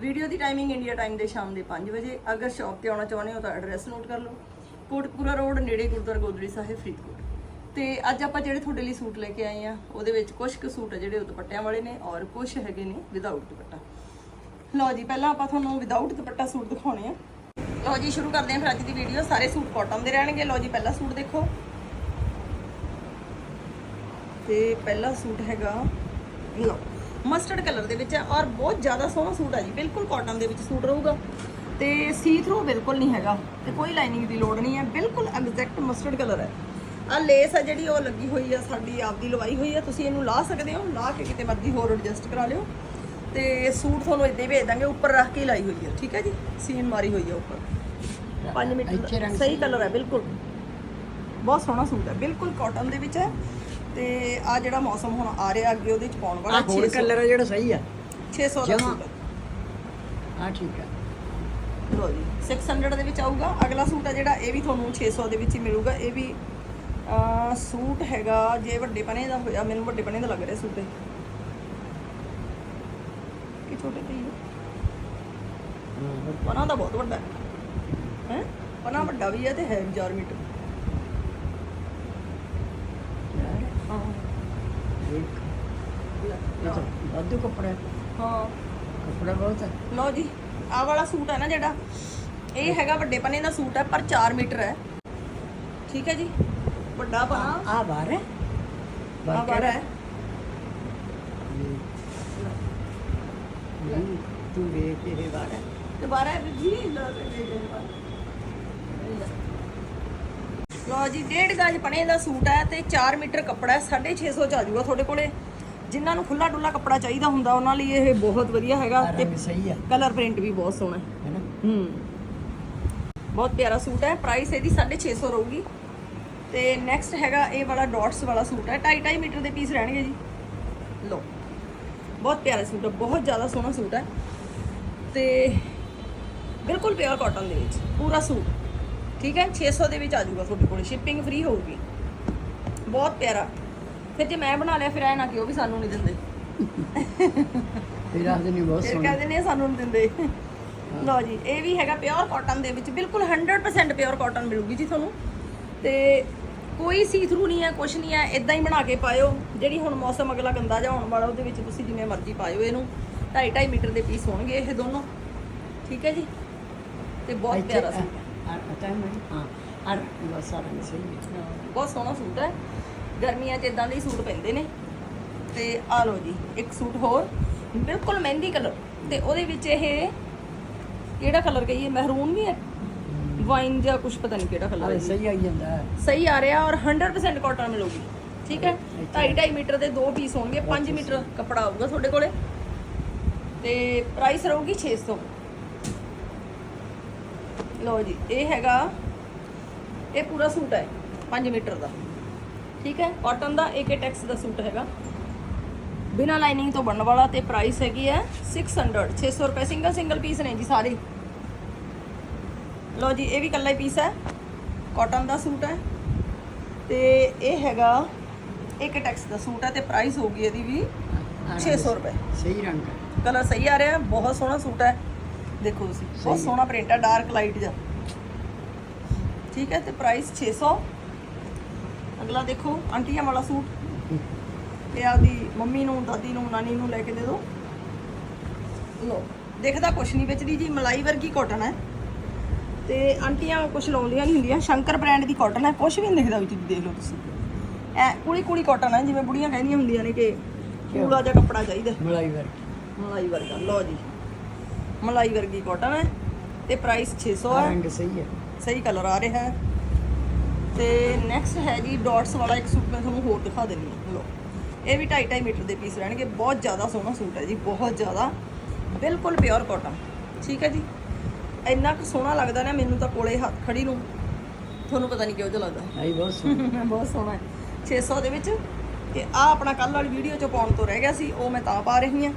Video ਦੀ timing India time ਦੇ ਸ਼ਾਮ ਦੇ 5 ਵਜੇ। ਅਗਰ ਸ਼ਾਪ ਤੇ ਆਉਣਾ ਚਾਹੁੰਦੇ ਹੋ ਤਾਂ ਐਡਰੈਸ ਨੋਟ ਕਰ ਲਓ। ਕੋਟਪੂਰਾ ਰੋਡ ਨੇੜੇ ਗੁਰਦੁਆਰਾ ਗੋਦੜੀ ਸਾਹਿਬ, ਫਰੀਦਕੋਟ। ਤੇ ਅੱਜ ਆਪਾਂ ਜਿਹੜੇ ਤੁਹਾਡੇ ਲਈ ਸੂਟ ਲੈ ਕੇ ਆਏ ਆ, ਉਹਦੇ ਵਿੱਚ ਕੁਝ ਕੁ ਸੂਟ ਆ ਜਿਹੜੇ ਉਹ ਦੁਪੱਟਿਆਂ ਵਾਲੇ ਨੇ ਔਰ ਕੁਝ ਹੈਗੇ ਨੇ ਵਿਦਆਊਟ ਦੁਪੱਟਾ। ਲਓ ਜੀ, ਪਹਿਲਾਂ ਆਪਾਂ ਤੁਹਾਨੂੰ ਵਿਦਆਊਟ ਦੁਪੱਟਾ ਸੂਟ ਦਿਖਾਉਣੇ ਆ। ਲਓ ਜੀ, ਸ਼ੁਰੂ ਕਰਦੇ ਹਾਂ ਫਿਰ ਅੱਜ ਦੀ ਵੀਡੀਓ ਸਾਰੇ ਸੂਟ ਕਾਟਨ ਦੇ ਰਹਿਣਗੇ। ਲਓ ਜੀ, ਪਹਿਲਾ ਸੂਟ ਦੇਖੋ। ਤੇ ਪਹਿਲਾ ਸੂਟ ਹੈਗਾ ਲਓ ਮਸਟਰਡ ਕਲਰ ਦੇ ਵਿੱਚ ਹੈ ਔਰ ਬਹੁਤ ਜ਼ਿਆਦਾ ਸੋਹਣਾ ਸੂਟ ਹੈ ਜੀ ਬਿਲਕੁਲ ਕਾਟਨ ਦੇ ਵਿੱਚ ਸੂਟ ਰਹੂਗਾ। ਤੇ ਸੀ ਥਰੂ ਬਿਲਕੁਲ ਨਹੀਂ ਹੈਗਾ ਤੇ ਕੋਈ ਲਾਈਨਿੰਗ ਦੀ ਲੋੜ ਨਹੀਂ ਹੈ ਬਿਲਕੁਲ ਐਗਜ਼ੈਕਟ ਮਸਟਰਡ ਕਲਰ ਹੈ। ਆ ਲੇਸ ਹੈ ਜਿਹੜੀ ਉਹ ਲੱਗੀ ਹੋਈ ਆ ਸਾਡੀ ਆਪਦੀ ਲਵਾਈ ਹੋਈ ਆ ਤੁਸੀਂ ਇਹਨੂੰ ਲਾ ਸਕਦੇ ਹੋ ਲਾ ਕੇ ਕਿਤੇ ਮਰਜ਼ੀ ਹੋਰ ਐਡਜਸਟ ਕਰਾ ਲਿਓ। ਤੇ ਸੂਟ ਤੁਹਾਨੂੰ ਇਦਾਂ ਹੀ ਭੇਜ ਦਾਂਗੇ ਉੱਪਰ ਰੱਖ ਕੇ ਹੀ ਲਾਈ ਹੋਈ ਹੈ ਠੀਕ ਹੈ ਜੀ? ਸੀਨ ਮਾਰੀ ਹੋਈ ਹੈ ਉੱਪਰ। 5 ਮੀਟਰ ਸਹੀ ਕਲਰ ਹੈ। ਬਿਲਕੁਲ। ਬਹੁਤ ਸੋਹਣਾ ਸੂਟ ਹੈ ਬਿਲਕੁਲ ਕਾਟਨ ਦੇ ਵਿੱਚ ਹੈ। ਤੇ ਆ ਜਿਹੜਾ ਮੌਸਮ ਹੁਣ ਆ ਰਿਹਾ ਅੱਗੇ ਉਹਦੇ ਚ ਪਾਉਣ ਵਾਲਾ ਆ ਹੋਰ 600 ਕਲਰ ਆ ਜਿਹੜਾ ਸਹੀ ਆ। 600 ਦਾ ਜਮਾਂ। ਸੂਟ ਹੈ ਆ ਠੀਕ ਆ। ਲੋ ਜੀ 600 ਦੇ ਵਿੱਚ ਆਊਗਾ। ਅਗਲਾ ਸੂਟ ਹੈ ਜਿਹੜਾ ਇਹ ਵੀ ਤੁਹਾਨੂੰ 600 ਦੇ ਵਿੱਚ ਹੀ ਮਿਲੂਗਾ। ਇਹ ਵੀ ਅਹ, ਸੂਟ ਹੈਗਾ ਜੇ ਵੱਡੇ ਪਨੇ ਦਾ ਹੋਇਆ ਮੈਨੂੰ ਵੱਡੇ ਪਨੇ ਦਾ ਲੱਗ ਰਿਹਾ ਸੂਟ। ਇਹ ਕਿ ਛੋਟੇ ਤੇ ਹੀ ਹੈ। ਪਨਾ ਦਾ ਬਹੁਤ ਵੱਡਾ। ਹੈ? ਹੈ ਪਨਾ ਵੱਡਾ ਵੀ ਹੈ ਤੇ ਹੈ 4 ਮੀਟਰ। ਇੱਕ। ਇਹ ਤਾਂ ਵਾਧੂ ਕੱਪੜਾ। ਹੈ। ਕੱਪੜਾ ਬਹੁਤ ਹੈ ਲਓ ਜੀ ਆਹ ਵਾਲਾ ਸੂਟ ਹੈ ਨਾ ਜਿਹੜਾ ਇਹ ਹੈਗਾ ਵੱਡੇ ਪਨੇ ਦਾ ਸੂਟ ਹੈ ਪਰ 4 ਮੀਟਰ ਹੈ। ਠੀਕ ਹੈ ਜੀ? ਵੱਡਾ ਪਨਾ। ਆ ਬਾਹਰ ਹੈ। ਆ ਹੈ। ਨਹੀਂ, ਤੂੰ ਵੇਖ ਇਹ ਬਾਹਰ ਹੈ। ਦੁਬਾਰਾ ਜੀ ਲਓ ਜੀ ਡੇਢ ਗਜ ਪਨੇ ਦਾ ਸੂਟ ਹੈ ਤੇ 4 ਮੀਟਰ ਕੱਪੜਾ ਹੈ 650 ਚ ਆ ਜਾਊਗਾ ਤੁਹਾਡੇ ਕੋਲੇ। ਜਿਨ੍ਹਾਂ ਨੂੰ ਖੁੱਲਾ ਡੁੱਲਾ ਕੱਪੜਾ ਚਾਹੀਦਾ ਹੁੰਦਾ ਉਹਨਾਂ ਲਈ ਇਹ ਬਹੁਤ ਵਧੀਆ ਹੈਗਾ ਤੇ ਸਹੀ ਆ। ਕਲਰ ਪ੍ਰਿੰਟ ਵੀ ਬਹੁਤ ਸੋਹਣਾ ਹੈ। ਹੈ ਨਾ? ਹੂੰ। ਬਹੁਤ ਪਿਆਰਾ ਸੂਟ ਹੈ ਪ੍ਰਾਈਸ ਇਹਦੀ 650 ਰਹੂਗੀ। ਤੇ ਨੈਕਸਟ ਹੈਗਾ ਇਹ ਵਾਲਾ ਡਾਟਸ ਵਾਲਾ ਸੂਟ ਹੈ 2.5 2.5 ਮੀਟਰ ਦੇ ਪੀਸ ਰਹਿਣਗੇ ਜੀ। ਲਓ ਬਹੁਤ ਪਿਆਰਾ ਸੂਟ ਹੈ ਬਹੁਤ ਜ਼ਿਆਦਾ ਸੋਹਣਾ ਸੂਟ ਹੈ। ਤੇ ਬਿਲਕੁਲ ਪਿਓਰ ਕਾਟਨ ਦੇ ਵਿੱਚ ਪੂਰਾ ਸੂਟ। ਠੀਕ ਹੈ? 600 ਦੇ ਵਿੱਚ ਆ ਜਾਊਗਾ ਤੁਹਾਡੇ ਕੋਲ ਸ਼ਿਪਿੰਗ ਫ੍ਰੀ ਹੋਊਗੀ। ਬਹੁਤ ਪਿਆਰਾ। ਫਿਰ ਜੇ ਮੈਂ ਬਣਾ ਲਿਆ ਫਿਰ ਐ ਨਾ ਕਿ ਉਹ ਵੀ ਸਾਨੂੰ ਨਹੀਂ ਦਿੰਦੇ? ਇਹ ਰਾਤ ਨਹੀਂ ਬਹੁਤ ਫਿਰ ਸੋਹਣਾ। ਕਹਿੰਦੇ ਨੇ ਸਾਨੂੰ ਨਹੀਂ ਦਿੰਦੇ। ਲਓ ਜੀ ਇਹ ਵੀ ਹੈਗਾ ਪਿਓਰ ਕਾਟਨ ਦੇ ਵਿੱਚ। ਬਿਲਕੁਲ 100% ਪਿਓਰ ਕਾਟਨ ਮਿਲੂਗੀ ਜੀ ਤੁਹਾਨੂੰ। ਤੇ ਕੋਈ ਸੀ ਥਰੂ ਨਹੀਂ ਹੈ ਕੁਛ ਨਹੀਂ ਹੈ। ਇਦਾਂ ਹੀ ਬਣਾ ਕੇ ਪਾਇਓ। ਜਿਹੜੀ ਹੁਣ ਮੌਸਮ ਅਗਲਾ ਗੰਦਾ ਜਿਹਾ ਹੋਣ ਵਾਲਾ ਉਹਦੇ ਵਿੱਚ ਤੁਸੀਂ ਜਿਵੇਂ ਮਰਜ਼ੀ ਪਾਇਓ ਇਹਨੂੰ। 2.5 2.5 ਮੀਟਰ ਦੇ ਪੀਸ ਹੋਣਗੇ ਇਹ ਦੋਨੋਂ। ਠੀਕ ਹੈ ਜੀ? ਤੇ ਬਹੁਤ ਪਿਆਰਾ ਆ- ਸੂਟ ਹੈ ਆ ਪਤਾ ਹੈ ਮੈਨੂੰ? ਹਾਂ ਆ ਬਸ ਆ ਰੰਗ ਸਹੀ ਹੈ। ਬਹੁਤ ਸੋਹਣਾ ਸੂਟ ਹੈ। ਗਰਮੀਆਂ 'ਚ ਇਦਾਂ ਦੇ ਹੀ ਸੂਟ ਪੈਂਦੇ ਨੇ। ਤੇ ਆ ਲਓ ਜੀ ਇੱਕ ਸੂਟ ਹੋਰ ਬਿਲਕੁਲ ਮਹਿੰਦੀ ਕਲਰ। ਤੇ ਉਹਦੇ ਵਿੱਚ ਇਹ ਕਿਹੜਾ ਕਲਰ ਕਹੀਏ? ਮਹਿਰੂਨ ਵੀ ਹੈ? ਵਾਈਨ ਜਾਂ ਕੁਝ ਪਤਾ ਨਹੀਂ ਕਿਹੜਾ ਕਲਰ ਸਹੀ ਆਈ ਜਾਂਦਾ ਹੈ। ਸਹੀ ਆ ਰਿਹਾ ਔਰ 100% ਕਾਟਨ ਮਿਲੂਗੀ। ਠੀਕ ਹੈ? 2.5 2.5 ਮੀਟਰ ਦੇ ਦੋ ਪੀਸ ਹੋਣਗੇ 5 ਮੀਟਰ ਕੱਪੜਾ ਆਊਗਾ ਤੁਹਾਡੇ ਕੋਲੇ। ਤੇ ਪ੍ਰਾਈਸ ਰਹੂਗੀ 600 ਲਓ ਜੀ ਇਹ ਹੈਗਾ ਇਹ ਪੂਰਾ ਸੂਟ ਹੈ 5 ਮੀਟਰ ਦਾ। ਠੀਕ ਹੈ? ਕਾਟਨ ਦਾ AK ਟੈਕਸ ਦਾ ਸੂਟ ਹੈਗਾ। ਬਿਨਾ ਲਾਈਨਿੰਗ ਤੋਂ ਬਣਨ ਵਾਲਾ ਤੇ ਪ੍ਰਾਈਸ ਹੈਗੀ ਹੈ 600 600 ਰੁਪਏ। ਸਿੰਗਲ ਸਿੰਗਲ ਪੀਸ ਨੇ ਜੀ ਸਾਰੇ। ਲਓ ਜੀ ਇਹ ਵੀ ਇਕੱਲਾ ਹੀ ਪੀਸ ਹੈ। ਕਾਟਨ ਦਾ ਸੂਟ ਹੈ। ਤੇ ਇਹ ਹੈਗਾ ਇੱਕ ਟੈਕਸ ਦਾ ਸੂਟ ਹੈ ਤੇ ਪ੍ਰਾਈਸ ਹੋਊਗੀ ਇਹਦੀ ਵੀ ਆ ਰੰਗ 600 ਰੁਪਏ। ਸਹੀ ਰੰਗ ਹੈ। ਕਲਰ ਸਹੀ ਆ ਰਿਹਾ ਹੈ, ਬਹੁਤ ਸੋਹਣਾ ਸੂਟ ਹੈ। ਦੇਖੋ ਤੁਸੀਂ ਬਹੁਤ ਸਹੀ। ਸੋਹਣਾ ਪ੍ਰਿੰਟ ਹੈ ਡਾਰਕ ਲਾਈਟ ਜਿਹਾ। ਠੀਕ ਹੈ ਤੇ ਪ੍ਰਾਈਸ 600 ਅਗਲਾ ਦੇਖੋ ਆਂਟੀਆਂ ਵਾਲਾ ਸੂਟ। ਤੇ ਆਪਦੀ ਮੰਮੀ ਨੂੰ ਦਾਦੀ ਨੂੰ ਨਾਨੀ ਨੂੰ ਲੈ ਕੇ ਦੇ ਦਿਓ ਲੋ ਦੇਖਦਾ ਕੁਛ ਨਹੀਂ ਵਿੱਚ ਦੀ ਜੀ ਮਲਾਈ ਵਰਗੀ ਕਾਟਨ ਹੈ। ਤੇ ਆਂਟੀਆਂ ਕੁਛ ਲਾਉਂਦੀਆਂ ਨਹੀਂ ਹੁੰਦੀਆਂ ਸ਼ੰਕਰ ਬ੍ਰਾਂਡ ਦੀ ਕਾਟਨ ਹੈ। ਕੁਛ ਵੀ ਨਹੀਂ ਦਿਖਦਾ ਵਿੱਚ ਦੇਖ ਲਓ ਤੁਸੀਂ। ਐ ਕੁੜੀ ਕੁੜੀ ਕਾਟਨ ਹੈ ਜਿਵੇਂ ਬੁੜੀਆਂ ਕਹਿੰਦੀਆਂ ਹੁੰਦੀਆਂ ਨੇ ਕਿ ਕੂੜਾ ਜਿਹਾ ਕੱਪੜਾ ਚਾਹੀਦਾ। ਮਲਾਈ ਵਰਗ। ਮਲਾਈ ਵਰਗਾ ਲਓ ਜੀ। ਮਲਾਈ ਵਰਗੀ ਕਾਟਨ ਹੈ ਤੇ ਪ੍ਰਾਈਸ 600 ਆ ਹੈ। ਰੰਗ ਸਹੀ ਹੈ। ਸਹੀ ਕਲਰ ਆ ਰਿਹਾ ਹੈ। ਤੇ ਨੈਕਸਟ ਹੈ ਜੀ ਡਾਟਸ ਵਾਲਾ ਇੱਕ ਸੂਟ ਮੈਂ ਤੁਹਾਨੂੰ ਹੋਰ ਦਿਖਾ ਦਿੰਦੀ ਹਾਂ। ਲਓ ਇਹ ਵੀ 2.5 ਮੀਟਰ ਦੇ ਪੀਸ ਰਹਿਣਗੇ। ਬਹੁਤ ਜ਼ਿਆਦਾ ਸੋਹਣਾ ਸੂਟ ਹੈ ਜੀ ਬਹੁਤ ਜ਼ਿਆਦਾ। ਬਿਲਕੁਲ ਪਿਓਰ ਕਾਟਨ ਠੀਕ ਹੈ ਜੀ? ਇੰਨਾ ਕੁ ਸੋਹਣਾ ਲੱਗਦਾ ਨਾ ਮੈਨੂੰ ਤਾਂ ਕੋਲੇ ਹੱਥ ਖੜੀ ਨੂੰ। ਤੁਹਾਨੂੰ ਪਤਾ ਨਹੀਂ ਕਿਹੋ ਜਿਹਾ ਲੱਗਦਾ। ਆਈ ਬਹੁਤ ਸੋਹਣੀ। ਬਹੁਤ ਸੋਹਣਾ ਹੈ। 600 ਦੇ ਵਿੱਚ। ਤੇ ਆ ਆਪਣਾ ਕੱਲ ਵਾਲੀ ਵੀਡੀਓ ਚ ਪਾਉਣ ਤੋਂ ਰਹਿ ਗਿਆ ਸੀ ਉਹ ਮੈਂ ਤਾਂ ਪਾ ਰਹੀ ਹਾਂ।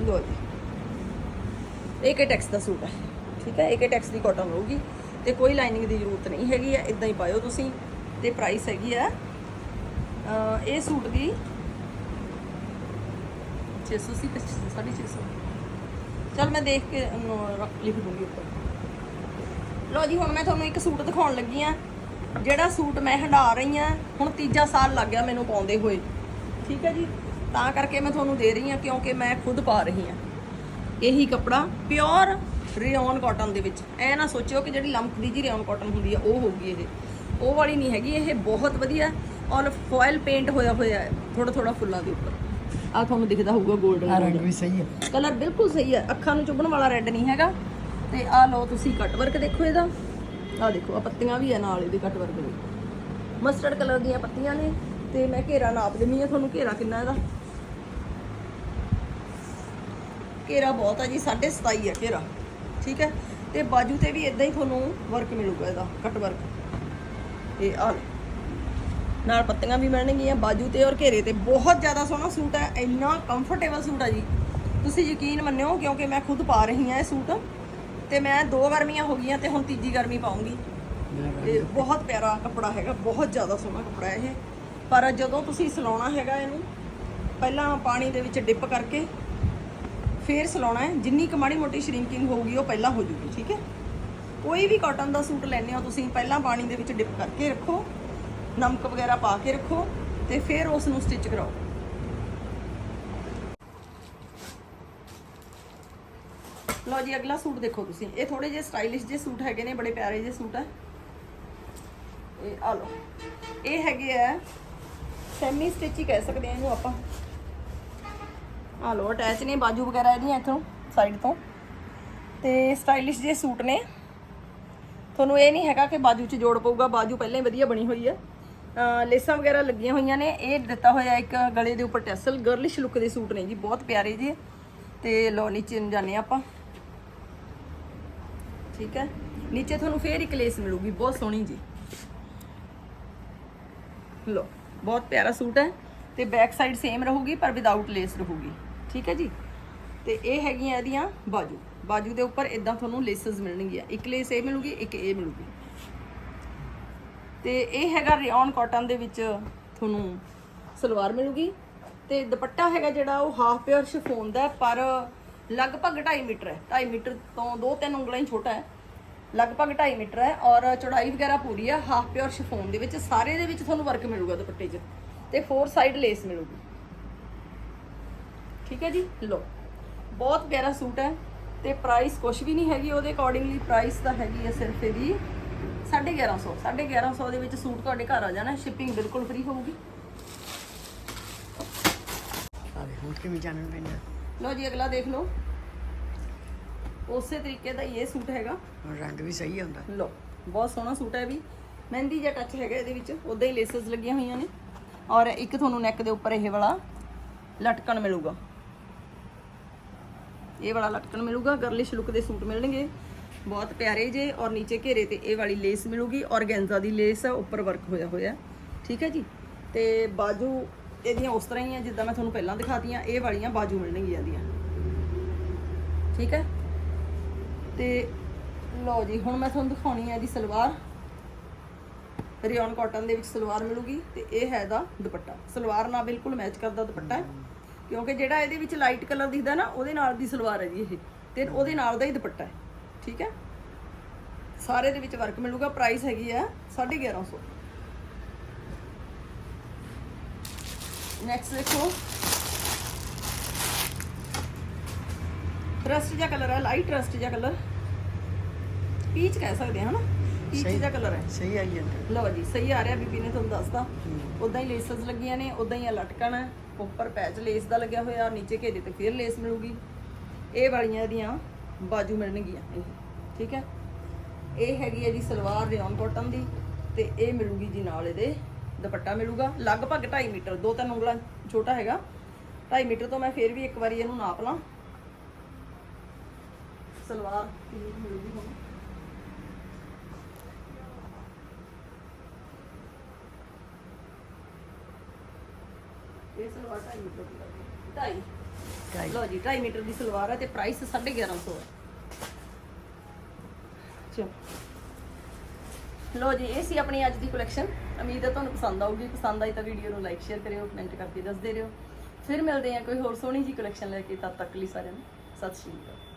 ਲੋ ਜੀ। ਇਹ ਕੇ ਟੈਕਸ ਦਾ ਸੂਟ ਹੈ, ਠੀਕ ਹੈ? ਇਹ ਕੇ ਟੈਕਸ ਦੀ ਕਾਟਨ ਹੋਊਗੀ ਤੇ ਕੋਈ ਲਾਈਨਿੰਗ ਦੀ ਜ਼ਰੂਰਤ ਨਹੀਂ ਹੈਗੀ ਹੈ ਇਦਾਂ ਹੀ ਪਾਇਓ ਤੁਸੀਂ ਤੇ ਪ੍ਰਾਈਸ ਹੈਗੀ ਆ ਇਹ ਸੂਟ ਦੀ 600 ਸੀ ਕਿ 650 ਚਲ ਮੈਂ ਦੇਖ ਕੇ ਲਿਖ ਦੂੰਗੀ ਉੱਪਰ। ਲੋ ਜੀ, ਹੁਣ ਮੈਂ ਤੁਹਾਨੂੰ ਇੱਕ ਸੂਟ ਦਿਖਾਉਣ ਲੱਗੀ ਆ ਜਿਹੜਾ ਸੂਟ ਮੈਂ ਹੰਡਾ ਰਹੀ ਆ ਹੁਣ ਤੀਜਾ ਸਾਲ ਲੱਗ ਗਿਆ ਮੈਨੂੰ ਪਾਉਂਦੇ ਹੋਏ। ਠੀਕ ਹੈ ਜੀ? ਤਾਂ ਕਰਕੇ ਮੈਂ ਤੁਹਾਨੂੰ ਦੇ ਰਹੀ ਆ ਕਿਉਂਕਿ ਮੈਂ ਖੁਦ ਪਾ ਰਹੀ ਆ ਇਹੀ ਕਪੜਾ ਪਿਓਰ ਰਿਓਨ ਕਾਟਨ ਦੇ ਵਿੱਚ। ਐ ਨਾ ਸੋਚਿਓ ਕਿ ਜਿਹੜੀ ਲੰਮਕਦੀ ਜੀ ਰਿਓਨ ਕਾਟਨ ਹੁੰਦੀ ਆ ਉਹ ਹੋਊਗੀ ਇਹ। ਉਹ ਵਾਲੀ ਨਹੀਂ ਹੈਗੀ ਇਹ ਬਹੁਤ ਵਧੀਆ ਔਰ ਫੋਇਲ ਪੇਂਟ ਹੋਇਆ ਹੋਇਆ ਹੈ ਥੋੜਾ ਥੋੜਾ ਫੁੱਲਾਂ ਦੇ ਉੱਪਰ। ਆ ਤੁਹਾਨੂੰ ਦਿਖਦਾ ਹੋਊਗਾ ਆ 골ਡਨ ਰੰਗ ਵੀ ਸਹੀ ਹੈ। ਕਲਰ ਬਿਲਕੁਲ ਸਹੀ ਹੈ ਅੱਖਾਂ ਨੂੰ ਚੁਭਣ ਵਾਲਾ ਰੈੱਡ ਨਹੀਂ ਹੈਗਾ। ਤੇ ਆਹ ਲਓ ਤੁਸੀਂ ਕੱਟ ਵਰਕ ਦੇਖੋ ਇਹਦਾ। ਆਹ ਦੇਖੋ ਆ ਪੱਤੀਆਂ ਵੀ ਆ ਨਾਲ ਇਹਦੇ ਕੱਟ ਵਰਕ ਦੇ। ਮਸਟਰਡ ਕਲਰ ਦੀਆਂ ਪੱਤੀਆਂ ਨੇ ਤੇ ਮੈਂ ਘੇਰਾ ਨਾਪ ਦਿੰਨੀ ਆ ਤੁਹਾਨੂੰ ਘੇਰਾ ਕਿੰਨਾ ਇਹਦਾ? ਘੇਰਾ ਬਹੁਤ ਆ ਜੀ 27.5 ਆ ਘੇਰਾ, ਠੀਕ ਹੈ? ਤੇ ਬਾਜੂ ਤੇ ਵੀ ਇਦਾਂ ਹੀ ਤੁਹਾਨੂੰ ਵਰਕ ਮਿਲੂਗਾ ਇਹਦਾ ਕੱਟ ਵਰਕ ਇਹ ਆ ਨਾਲ ਪੱਤੀਆਂ ਵੀ ਮਿਲਣਗੀਆਂ ਬਾਜੂ ਤੇ ਔਰ ਘੇਰੇ ਤੇ। ਬਹੁਤ ਜ਼ਿਆਦਾ ਸੋਹਣਾ ਸੂਟ ਹੈ, ਇੰਨਾ ਕੰਫਰਟੇਬਲ ਸੂਟ ਹੈ ਜੀ। ਤੁਸੀਂ ਯਕੀਨ ਮੰਨਿਓ, ਕਿਉਂਕਿ ਮੈਂ ਖੁਦ ਪਾ ਰਹੀ ਹਾਂ ਇਹ ਸੂਟ, ਤੇ ਮੈਂ ਦੋ ਗਰਮੀਆਂ ਹੋ ਗਈਆਂ ਤੇ ਹੁਣ ਤੀਜੀ ਗਰਮੀ ਪਾਉਂਗੀ। ਤੇ ਬਹੁਤ ਪਿਆਰਾ ਕੱਪੜਾ ਹੈਗਾ, ਬਹੁਤ ਜ਼ਿਆਦਾ ਸੋਹਣਾ ਕੱਪੜਾ ਇਹ। ਪਰ ਜਦੋਂ ਤੁਸੀਂ ਸਲਾਉਣਾ ਹੈਗਾ ਇਹਨੂੰ, ਪਹਿਲਾਂ ਪਾਣੀ ਦੇ ਵਿੱਚ ਡਿਪ ਕਰਕੇ ਫੇਰ ਸਲਾਉਣਾ ਹੈ, ਜਿੰਨੀ ਕੁ ਮਾੜੀ ਮੋਟੀ ਸ਼ਰਿੰਕਿੰਗ ਹੋਊਗੀ, ਉਹ ਪਹਿਲਾਂ ਹੋ ਜੂਗੀ, ਠੀਕ ਹੈ? ਕੋਈ ਵੀ ਕਾਟਨ ਦਾ ਸੂਟ ਲੈਣੇ ਹੋ ਤੁਸੀਂ, ਪਹਿਲਾਂ ਪਾਣੀ ਦੇ ਵਿੱਚ ਡਿਪ ਕਰਕੇ ਰੱਖੋ, ਨਮਕ ਵਗੈਰਾ ਪਾ ਕੇ ਰੱਖੋ ਤੇ ਫਿਰ ਉਸ ਨੂੰ ਸਟਿਚ ਕਰਾਓ। ਲਓ ਜੀ, ਅਗਲਾ ਸੂਟ ਦੇਖੋ ਤੁਸੀਂ। ਇਹ ਥੋੜੇ ਜਿਹੇ ਸਟਾਈਲਿਸ਼ ਜਿਹੇ ਸੂਟ ਹੈਗੇ ਨੇ, ਬੜੇ ਪਿਆਰੇ ਜਿਹੇ ਸੂਟ ਹੈ। ਇਹ ਆ ਲਓ। ਇਹ ਹੈਗੇ ਆ ਸੈਮੀ ਸਟਿਚ ਹੀ ਕਹਿ ਸਕਦੇ ਆ ਇਹਨੂੰ ਆਪਾਂ। ਆ ਲਓ ਅਟੈਚ ਨੇ ਬਾਜੂ ਵਗੈਰਾ ਇਹਦੀਆਂ ਇੱਥੋਂ ਸਾਈਡ ਤੋਂ। ਤੇ ਸਟਾਈਲਿਸ਼ ਜੇ ਸੂਟ ਨੇ। ਤੁਹਾਨੂੰ ਇਹ ਨਹੀਂ ਹੈਗਾ ਕਿ ਬਾਜੂ 'ਚ ਜੋੜ ਪਊਗਾ, ਬਾਜੂ ਪਹਿਲਾਂ ਹੀ ਵਧੀਆ ਬਣੀ ਹੋਈ ਹੈ। ਲੇਸਾਂ ਵਗੈਰਾ ਲੱਗੀਆਂ ਹੋਈਆਂ ਨੇ। ਇਹ ਦਿੱਤਾ ਹੋਇਆ ਇੱਕ ਗਲੇ ਦੇ ਉੱਪਰ ਟੈਸਲ ਗਰਲਿਸ਼ ਲੁੱਕ ਦੇ ਸੂਟ ਨੇ ਜੀ, ਬਹੁਤ ਪਿਆਰੇ ਜੀ ਤੇ ਲੋ ਨੀਚੇ ਨੂੰ ਜਾਂਦੇ ਹਾਂ ਆਪਾਂ। ਠੀਕ ਹੈ? ਨੀਚੇ ਤੁਹਾਨੂੰ ਫੇਰ ਇੱਕ ਲੇਸ ਮਿਲੂਗੀ, ਬਹੁਤ ਸੋਹਣੀ ਜੀ। ਲੋ ਬਹੁਤ ਪਿਆਰਾ ਸੂਟ ਹੈ। ਤੇ ਬੈਕ ਸਾਈਡ ਸੇਮ ਰਹੂਗੀ, ਪਰ ਵਿਦਆਊਟ ਲੇਸ ਰਹੂਗੀ। ਠੀਕ ਹੈ ਜੀ? ਤੇ ਇਹ ਹੈਗੀਆਂ ਇਹਦੀਆਂ ਬਾਜੂ। ਬਾਜੂ ਦੇ ਉੱਪਰ ਇਦਾਂ ਤੁਹਾਨੂੰ ਲੇਸਸ ਮਿਲਣਗੀਆਂ। ਇੱਕ ਲੇਸ ਇਹ ਮਿਲੂਗੀ, ਇੱਕ ਇਹ ਮਿਲੂਗੀ। ਤੇ ਇਹ ਹੈਗਾ ਰਿਓਨ ਕਾਟਨ ਦੇ ਵਿੱਚ ਤੁਹਾਨੂੰ ਸਲਵਾਰ ਮਿਲੂਗੀ। ਤੇ ਦੁਪੱਟਾ ਹੈਗਾ ਜਿਹੜਾ ਉਹ ਹਾਫ ਪਿਓਰ ਸ਼ਿਫੋਨ ਦਾ ਪਰ ਲਗਭਗ 2.5 ਮੀਟਰ ਹੈ। 2.5 ਮੀਟਰ ਤੋਂ 2-3 ਉਂਗਲਾਂ ਹੀ ਛੋਟਾ ਹੈ। ਲਗਭਗ 2.5 ਮੀਟਰ ਹੈ ਔਰ ਚੌੜਾਈ ਵਗੈਰਾ ਪੂਰੀ ਹੈ। ਹਾਫ ਪਿਓਰ ਸ਼ਿਫੋਨ ਦੇ ਵਿੱਚ ਸਾਰੇ ਦੇ ਵਿੱਚ ਤੁਹਾਨੂੰ ਵਰਕ ਮਿਲੂਗਾ ਦੁਪੱਟੇ 'ਚ। ਤੇ ਫੋਰ ਸਾਈਡ ਲੇਸ ਮਿਲੂਗੀ। ਠੀਕ ਹੈ ਜੀ? ਲੋ ਬਹੁਤ ਪਿਆਰਾ ਸੂਟ ਹੈ ਤੇ ਪ੍ਰਾਈਸ ਕੁਝ ਵੀ ਨਹੀਂ ਹੈਗੀ ਉਹਦੇ ਅਕੋਰਡਿੰਗਲੀ ਪ੍ਰਾਈਸ ਤਾਂ ਹੈਗੀ ਹੈ ਸਿਰਫ ਇਹਦੀ 1150 1150 ਦੇ ਵਿੱਚ ਸੂਟ ਤੁਹਾਡੇ ਘਰ ਆ ਜਾਣਾ ਸ਼ਿਪਿੰਗ ਬਿਲਕੁਲ ਫ੍ਰੀ ਹੋਊਗੀ। ਆ ਵੇ ਹੁਣ ਕਿਵੇਂ ਜਾਣਨ ਪੈਂਦਾ ਲਓ ਜੀ ਅਗਲਾ ਦੇਖ ਲਓ। ਉਸੇ ਤਰੀਕੇ ਦਾ ਇਹ ਸੂਟ ਹੈਗਾ। ਰੰਗ ਵੀ ਸਹੀ ਹੁੰਦਾ ਲਓ ਬਹੁਤ ਸੋਹਣਾ ਸੂਟ ਹੈ ਵੀ। ਮਹਿੰਦੀ ਜਿਹਾ ਟੱਚ ਹੈਗਾ ਇਹਦੇ ਵਿੱਚ ਉਦਾਂ ਹੀ ਲੇਸਸ ਲੱਗੀਆਂ ਹੋਈਆਂ ਨੇ। ਔਰ ਇੱਕ ਤੁਹਾਨੂੰ ਨੈਕ ਦੇ ਉੱਪਰ ਇਹ ਵਾਲਾ ਲਟਕਣ ਮਿਲੂਗਾ। ਇਹ ਵਾਲਾ ਲਟਕਣ ਮਿਲੂਗਾ ਗਰਲਿਸ਼ ਲੁੱਕ ਦੇ ਸੂਟ ਮਿਲਣਗੇ। ਬਹੁਤ ਪਿਆਰੇ ਜੇ, ਔਰ ਨੀਚੇ ਘੇਰੇ ਤੇ ਇਹ ਵਾਲੀ ਲੇਸ ਮਿਲੂਗੀ ਔਰਗੈਂਜ਼ਾ ਦੀ ਲੇਸ ਹੈ ਉੱਪਰ ਵਰਕ ਹੋਇਆ ਹੋਇਆ। ਠੀਕ ਹੈ ਜੀ? ਤੇ ਬਾਜੂ ਇਹਦੀਆਂ ਉਸ ਤਰ੍ਹਾਂ ਹੀ ਆ, ਜਿੱਦਾਂ ਮੈਂ ਤੁਹਾਨੂੰ ਪਹਿਲਾਂ ਦਿਖਾਤੀਆਂ, ਇਹ ਵਾਲੀਆਂ ਬਾਜੂ ਮਿਲਣਗੀਆਂ ਇਹਦੀਆਂ। ਠੀਕ ਹੈ? ਤੇ ਲਓ ਜੀ, ਹੁਣ ਮੈਂ ਤੁਹਾਨੂੰ ਦਿਖਾਉਣੀ ਹੈ ਇਹਦੀ ਸਲਵਾਰ। ਰਿਓਨ ਕਾਟਨ ਦੇ ਵਿੱਚ ਸਲਵਾਰ ਮਿਲੂਗੀ, ਤੇ ਇਹ ਹੈ ਇਹਦਾ ਦੁਪੱਟਾ। ਸਲਵਾਰ ਨਾਲ ਬਿਲਕੁਲ ਮੈਚ ਕਰਦਾ ਦੁਪੱਟਾ ਹੈ। ਕਿਉਂਕਿ ਜਿਹੜਾ ਇਹਦੇ ਵਿੱਚ ਲਾਈਟ ਕਲਰ ਦਿਖਦਾ ਨਾ, ਉਹਦੇ ਨਾਲ ਦੀ ਸਲਵਾਰ ਹੈ ਜੀ ਇਹ। ਤੇ ਉਹਦੇ ਨਾਲ ਦਾ ਹੀ ਦੁਪੱਟਾ ਹੈ। ਠੀਕ ਹੈ? ਸਾਰੇ ਦੇ ਵਿੱਚ ਵਰਕ ਮਿਲੂਗਾ। ਪ੍ਰਾਈਸ ਹੈਗੀ ਹੈ 1150 ਨੈਕਸਟ ਦੇਖੋ। ਰਸਟ ਜਿਹਾ ਕਲਰ ਹੈ ਲਾਈਟ ਰਸਟ ਜਿਹਾ ਕਲਰ ਪੀਚ ਕਹਿ ਸਕਦੇ ਹਾਂ ਹਨਾ? ਪੀਚ। ਜਿਹਾ ਕਲਰ ਹੈ? ਸਹੀ ਆਈ ਜਾਂਦਾ ਲਓ ਜੀ ਸਹੀ ਆ ਰਿਹਾ ਬੀਬੀ ਨੇ ਤੁਹਾਨੂੰ ਦੱਸਤਾ ਹੂੰ। ਉਦਾਂ ਹੀ ਲੇਸਸ ਲੱਗੀਆਂ ਨੇ ਉਦਾਂ ਹੀ ਆ ਲਟਕਣ। ਹੈ ਉੱਪਰ ਪੈਚ ਲੇਸ ਦਾ ਲੱਗਿਆ ਹੋਇਆ ਨੀਚੇ ਘੇਰੇ ਤੇ ਫਿਰ ਲੇਸ ਮਿਲੂਗੀ। ਇਹ ਵਾਲੀਆਂ ਇਹਦੀਆਂ ਬਾਜੂ ਮਿਲਣਗੀਆਂ ਇਹ ਠੀਕ ਹੈ? ਇਹ ਹੈਗੀ ਹੈ ਜੀ ਸਲਵਾਰ ਰਿਓਨ ਕਾਟਨ ਦੀ ਤੇ ਇਹ ਮਿਲੂਗੀ ਜੀ ਨਾਲ ਇਹਦੇ ਦੁਪੱਟਾ ਮਿਲੂਗਾ। ਲਗਭਗ 2.5 ਮੀਟਰ ਦੋ ਤਿੰਨ ਉਂਗਲਾਂ ਛੋਟਾ ਹੈਗਾ। 2.5 ਮੀਟਰ ਤੋਂ ਮੈਂ ਫਿਰ ਵੀ ਇੱਕ ਵਾਰੀ ਇਹਨੂੰ ਨਾਪ ਲਾਂ। ਸਲਵਾਰ ਮਿਲੂਗੀ ਹੁਣ। ਇਹ ਸਲਵਾਰ 2.5 ਮੀਟਰ ਦੀ ਹੈ। 2.5 ਲਓ ਜੀ 2.5 ਮੀਟਰ ਦੀ ਸਲਵਾਰ ਹੈ ਤੇ ਪ੍ਰਾਈਸ 1150 ਹੈ। ਚਲੋ। ਲੋ ਜੀ ਇਹ ਸੀ ਆਪਣੀ ਅੱਜ ਦੀ ਕਲੈਕਸ਼ਨ ਉਮੀਦ ਹੈ ਤੁਹਾਨੂੰ ਪਸੰਦ ਆਊਗੀ। ਪਸੰਦ ਆਈ ਤਾਂ ਵੀਡੀਓ ਨੂੰ ਲਾਈਕ ਸ਼ੇਅਰ ਕਰਿਓ ਕਮੈਂਟ ਕਰਕੇ ਦੱਸਦੇ ਰਹੋ। ਫਿਰ ਮਿਲਦੇ ਹਾਂ ਕੋਈ ਹੋਰ ਸੋਹਣੀ ਜੀ ਕਲੈਕਸ਼ਨ ਲੈ ਕੇ। ਤਦ ਤੱਕ ਲਈ ਸਾਰਿਆਂ ਨੂੰ ਸਤਿ ਸ਼੍ਰੀ ਅਕਾਲ।